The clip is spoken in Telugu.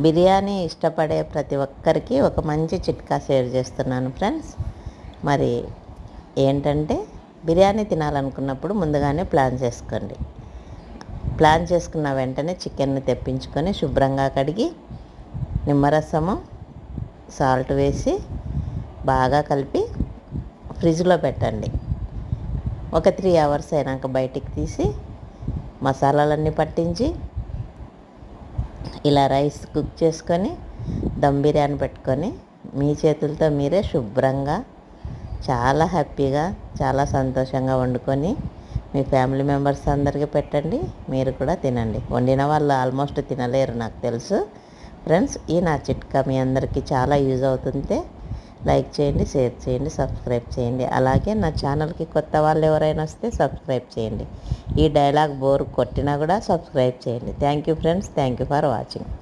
బిర్యానీ ఇష్టపడే ప్రతి ఒక్కరికి ఒక మంచి చిట్కా షేర్ చేస్తున్నాను ఫ్రెండ్స్. మరి ఏంటంటే బిర్యానీ తినాలనుకున్నప్పుడు ముందుగానే ప్లాన్ చేసుకోండి. ప్లాన్ చేసుకున్న వెంటనే చికెన్ని తెప్పించుకొని శుభ్రంగా కడిగి నిమ్మరసము సాల్ట్ వేసి బాగా కలిపి ఫ్రిడ్జ్లో పెట్టండి. ఒక త్రీ అవర్స్ అయినాక బయటికి తీసి మసాలాలన్నీ పట్టించి ఇలా రైస్ కుక్ చేసుకొని దమ్ బిర్యానీ పెట్టుకొని మీ చేతులతో మీరే శుభ్రంగా చాలా హ్యాపీగా చాలా సంతోషంగా వండుకొని మీ ఫ్యామిలీ మెంబర్స్ అందరికీ పెట్టండి మీరు కూడా తినండి. వండిన వాళ్ళు ఆల్మోస్ట్ తినలేరు నాకు తెలుసు. ఫ్రెండ్స్ ఈ నా చిట్కా మీ అందరికీ చాలా యూజ్ అవుతుంటే లైక్ చేయండి షేర్ చేయండి సబ్స్క్రైబ్ చేయండి. అలాగే నా ఛానల్కి కొత్త వాళ్ళు ఎవరైనా వస్తే సబ్స్క్రైబ్ చేయండి. ఈ డైలాగ్ బోర్ కొట్టినా కూడా సబ్స్క్రైబ్ చేయండి. Thank you friends thank you for watching.